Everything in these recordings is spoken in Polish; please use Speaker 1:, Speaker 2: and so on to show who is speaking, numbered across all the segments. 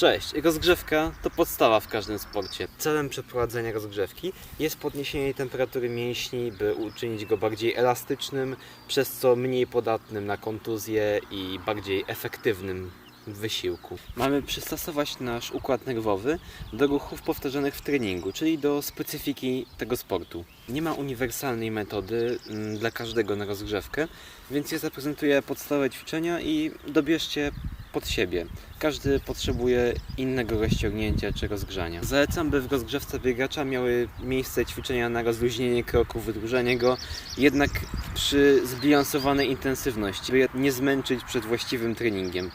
Speaker 1: Cześć, rozgrzewka to podstawa w każdym sporcie. Celem przeprowadzenia rozgrzewki jest podniesienie temperatury mięśni, by uczynić go bardziej elastycznym, przez co mniej podatnym na kontuzje i bardziej efektywnym w wysiłku. Mamy przystosować nasz układ nerwowy do ruchów powtarzanych w treningu, czyli do specyfiki tego sportu. Nie ma uniwersalnej metody mm, dla każdego na rozgrzewkę, więc ja zaprezentuję podstawowe ćwiczenia i dobierzcie pod siebie. Każdy potrzebuje innego rozciągnięcia czy rozgrzania. Zalecam, by w rozgrzewce biegacza miały miejsce ćwiczenia na rozluźnienie kroku, wydłużenie go, jednak przy zbilansowanej intensywności, by nie zmęczyć przed właściwym treningiem.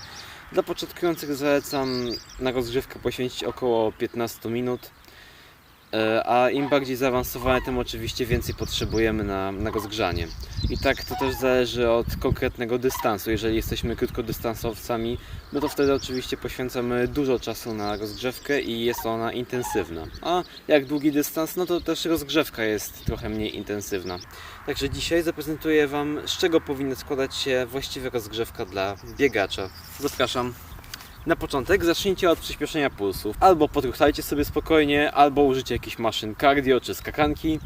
Speaker 1: Dla początkujących zalecam na rozgrzewkę poświęcić około 15 minut, a im bardziej zaawansowane, tym oczywiście więcej potrzebujemy na, na rozgrzanie. I tak to też zależy od konkretnego dystansu. Jeżeli jesteśmy krótkodystansowcami, no to wtedy oczywiście poświęcamy dużo czasu na rozgrzewkę i jest ona intensywna. A jak długi dystans, no to też rozgrzewka jest trochę mniej intensywna. Także dzisiaj zaprezentuję Wam, z czego powinna składać się właściwa rozgrzewka dla biegacza. Zapraszam. Na początek zacznijcie od przyspieszenia pulsów. Albo podruchajcie sobie spokojnie, albo użycie jakichś maszyn cardio czy skakanki,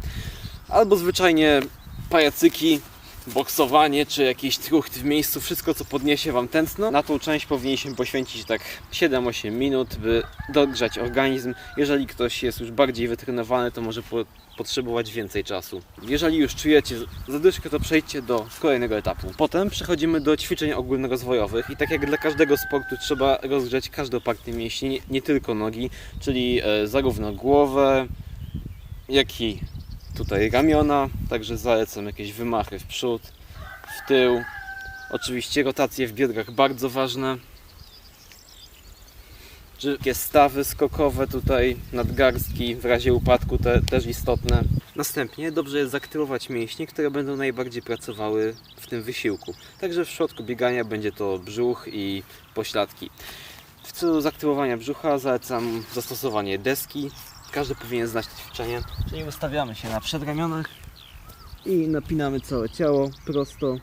Speaker 1: albo zwyczajnie pajacyki, boksowanie czy jakiś trucht w miejscu, wszystko co podniesie Wam tętno. Na tą część powinniśmy poświęcić tak 7-8 minut, by dogrzać organizm. Jeżeli ktoś jest już bardziej wytrenowany, to może po potrzebować więcej czasu. Jeżeli już czujecie zadyszkę, to przejdźcie do kolejnego etapu. Potem przechodzimy do ćwiczeń ogólnorozwojowych i tak jak dla każdego sportu trzeba rozgrzać każdą partię mięśni, nie, nie tylko nogi, czyli e, zarówno głowę, jak i tutaj ramiona, także zalecam jakieś wymachy w przód, w tył. Oczywiście rotacje w biodrach bardzo ważne. Czy takie stawy skokowe tutaj, nadgarstki w razie upadku te, też istotne. Następnie dobrze jest zaktywować mięśnie, które będą najbardziej pracowały w tym wysiłku. Także w środku biegania będzie to brzuch i pośladki. W celu zaktywowania brzucha zalecam zastosowanie deski. Każdy powinien znać to ćwiczenie. Czyli ustawiamy się na przedramionach i napinamy całe ciało prosto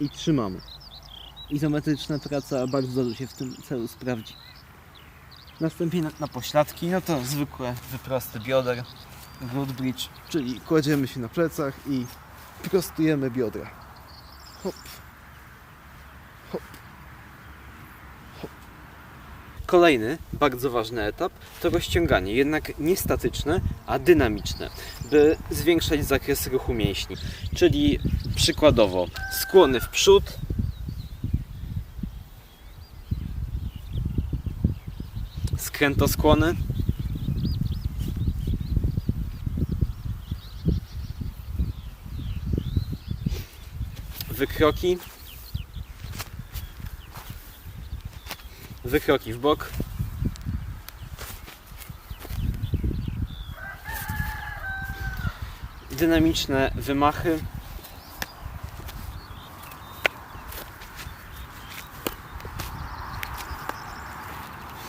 Speaker 1: i trzymamy. Izometryczna praca bardzo dobrze się w tym celu sprawdzi. Następnie na, na pośladki, no to zwykłe wyprosty bioder, glute bridge, czyli kładziemy się na plecach i prostujemy biodra. Hop, Kolejny, bardzo ważny etap to rozciąganie, jednak nie statyczne, a dynamiczne, by zwiększać zakres ruchu mięśni. Czyli przykładowo skłony w przód, skrętoskłony, wykroki, wykroki w bok, dynamiczne wymachy,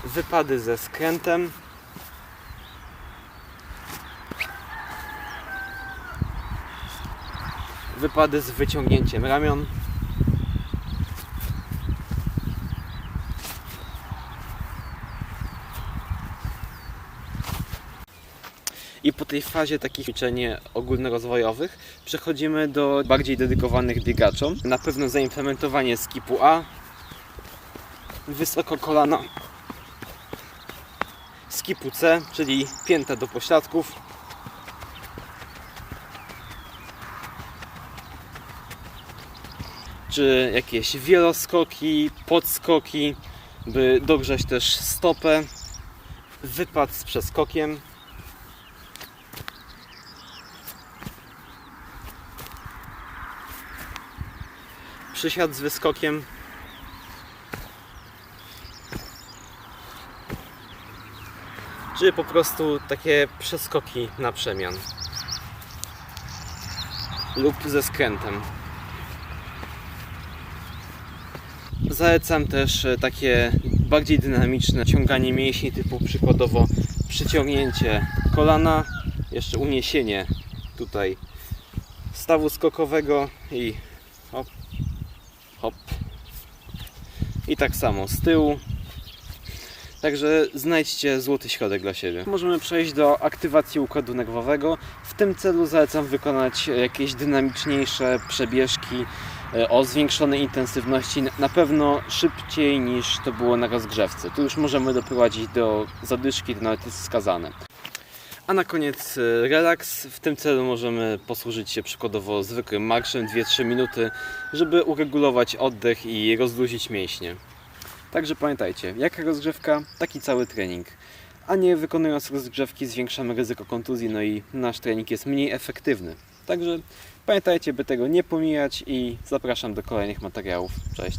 Speaker 1: wypady ze skrętem, wypady z wyciągnięciem ramion. I po tej fazie takich ćwiczeń ogólnorozwojowych przechodzimy do bardziej dedykowanych biegaczom. Na pewno zaimplementowanie skipu A, wysoko kolana, skipu C, czyli pięta do pośladków. Czy jakieś wieloskoki, podskoki, by dogrzać też stopę. Wypad z przeskokiem. Przysiad z wyskokiem. czy po prostu takie przeskoki na przemian lub ze skrętem. Zalecam też e, takie bardziej dynamiczne ciąganie mięśni typu przykładowo przyciągnięcie kolana, jeszcze uniesienie tutaj stawu skokowego i hop. I tak samo z tyłu Także znajdźcie złoty środek dla siebie. Możemy przejść do aktywacji układu nerwowego. W tym celu zalecam wykonać jakieś dynamiczniejsze przebieżki e, o zwiększonej intensywności, na pewno szybciej niż to było na rozgrzewce. Tu już możemy doprowadzić do zadyszki, to nawet jest wskazane. A na koniec e, relaks. W tym celu możemy posłużyć się przykładowo zwykłym marszem 2-3 minuty, żeby uregulować oddech i rozluźnić mięśnie. Także pamiętajcie, jaka rozgrzewka, taki cały trening. A nie wykonując rozgrzewki zwiększamy ryzyko kontuzji, no i nasz trening jest mniej efektywny. Także pamiętajcie, by tego nie pomijać i zapraszam do kolejnych materiałów. Cześć!